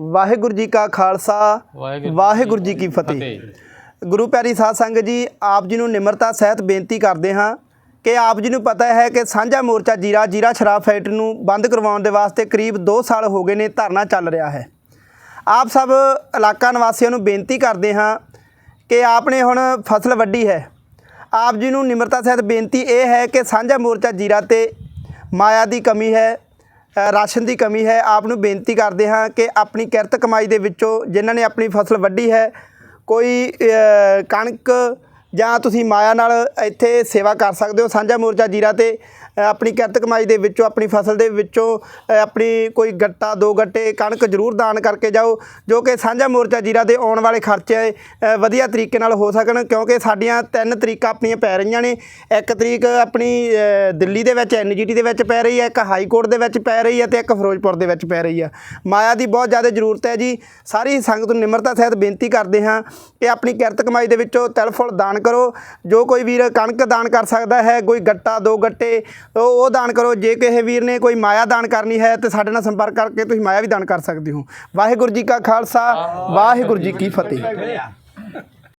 ਵਾਹਿਗੁਰੂ ਜੀ ਕਾ ਖਾਲਸਾ ਵਾਹਿਗੁਰੂ ਜੀ ਕੀ ਫਤਿਹ। ਗੁਰੂ ਪਿਆਰੀ ਸਾਧ ਸੰਗਤ ਜੀ ਆਪ ਜੀ ਨੂੰ ਨਿਮਰਤਾ ਸਹਿਤ ਬੇਨਤੀ ਕਰਦੇ ਹਾਂ ਕਿ ਆਪ ਜੀ ਨੂੰ ਪਤਾ ਹੈ ਕਿ ਸਾਂਝਾ ਮੋਰਚਾ ਜੀਰਾ ਜੀਰਾ ਸ਼ਰਾਬ ਫੈਕਟਰੀ ਨੂੰ ਬੰਦ ਕਰਵਾਉਣ ਦੇ ਵਾਸਤੇ ਕਰੀਬ 2 ਸਾਲ ਹੋ ਗਏ ਨੇ ਧਰਨਾ ਚੱਲ ਰਿਹਾ ਹੈ। ਆਪ ਸਭ ਇਲਾਕਾ ਨਿਵਾਸੀਆਂ ਨੂੰ ਬੇਨਤੀ ਕਰਦੇ ਹਾਂ ਕਿ ਆਪ ਨੇ ਹੁਣ ਫਸਲ ਵੱਢੀ ਹੈ। ਆਪ ਜੀ ਨੂੰ ਨਿਮਰਤਾ ਸਹਿਤ ਬੇਨਤੀ ਇਹ ਹੈ ਕਿ ਸਾਂਝਾ ਮੋਰਚਾ ਜੀਰਾ ਤੇ ਮਾਇਆ ਦੀ ਕਮੀ ਹੈ ਰਾਸ਼ਨ ਦੀ ਕਮੀ ਹੈ। ਆਪ ਨੂੰ ਬੇਨਤੀ ਕਰਦੇ ਹਾਂ ਕਿ ਆਪਣੀ ਕਿਰਤ ਕਮਾਈ ਦੇ ਵਿੱਚੋਂ ਜਿਨ੍ਹਾਂ ਨੇ ਆਪਣੀ ਫਸਲ ਵੱਢੀ ਹੈ, ਕੋਈ ਕਣਕ ਜਾਂ ਤੁਸੀਂ ਮਾਇਆ ਨਾਲ ਇੱਥੇ ਸੇਵਾ ਕਰ ਸਕਦੇ ਹੋ। ਸਾਂਝਾ ਮੋਰਚਾ ਜੀਰਾ ਤੇ ਆਪਣੀ ਕਿਰਤ ਕਮਾਈ ਦੇ ਵਿੱਚੋਂ, ਆਪਣੀ ਫਸਲ ਦੇ ਵਿੱਚੋਂ ਆਪਣੀ ਕੋਈ ਗੱਟਾ, ਦੋ ਗੱਟੇ, ਕਣਕ ਜ਼ਰੂਰ ਦਾਨ ਕਰਕੇ ਜਾਓ, ਜੋ ਕਿ ਸਾਂਝਾ ਮੋਰਚਾ ਜੀਰਾ ਦੇ ਆਉਣ ਵਾਲੇ ਖਰਚੇ ਵਧੀਆ ਤਰੀਕੇ ਨਾਲ ਹੋ ਸਕਣ, ਕਿਉਂਕਿ ਸਾਡੀਆਂ ਤਿੰਨ ਤਰੀਕਾਂ ਆਪਣੀਆਂ ਪੈ ਰਹੀਆਂ ਨੇ। ਇੱਕ ਤਰੀਕ ਆਪਣੀ ਦਿੱਲੀ ਦੇ ਵਿੱਚ ਐਨਜੀਟੀ ਦੇ ਵਿੱਚ ਪੈ ਰਹੀ ਹੈ, ਇੱਕ ਹਾਈ ਕੋਰਟ ਦੇ ਵਿੱਚ ਪੈ ਰਹੀ ਹੈ ਤੇ ਇੱਕ ਫਿਰੋਜ਼ਪੁਰ ਦੇ ਵਿੱਚ ਪੈ ਰਹੀ ਹੈ ਮਾਇਆ ਦੀ ਬਹੁਤ ਜ਼ਿਆਦਾ ਜ਼ਰੂਰਤ ਹੈ ਜੀ। ਸਾਰੀ ਸੰਗਤ ਨੂੰ ਨਿਮਰਤਾ ਸਹਿਤ ਬੇਨਤੀ ਕਰਦੇ ਹਾਂ ਕਿ ਆਪਣੀ ਕਿਰਤ ਕਮਾਈ ਦੇ ਵਿੱਚੋਂ ਤਿਲ ਫੁੱਲ ਦਾਨ ਕਰੋ। ਜੋ ਕੋਈ ਵੀਰ ਕਣਕ ਦਾਨ ਕਰ ਸਕਦਾ ਹੈ, ਕੋਈ ਗੱਟਾ, ਦੋ ਗੱਟੇ ਉਹ ਦਾਨ ਕਰੋ। ਜੇ ਕਿਸੇ ਵੀਰ ਨੇ ਕੋਈ ਮਾਇਆ ਦਾਨ ਕਰਨੀ ਹੈ ਤੇ ਸਾਡੇ ਨਾਲ ਸੰਪਰਕ ਕਰਕੇ ਤੁਸੀਂ ਮਾਇਆ ਵੀ ਦਾਨ ਕਰ ਸਕਦੇ ਹੋ। ਵਾਹਿਗੁਰੂ ਜੀ ਕਾ ਖਾਲਸਾ ਵਾਹਿਗੁਰੂ ਜੀ ਕੀ ਫਤਿਹ।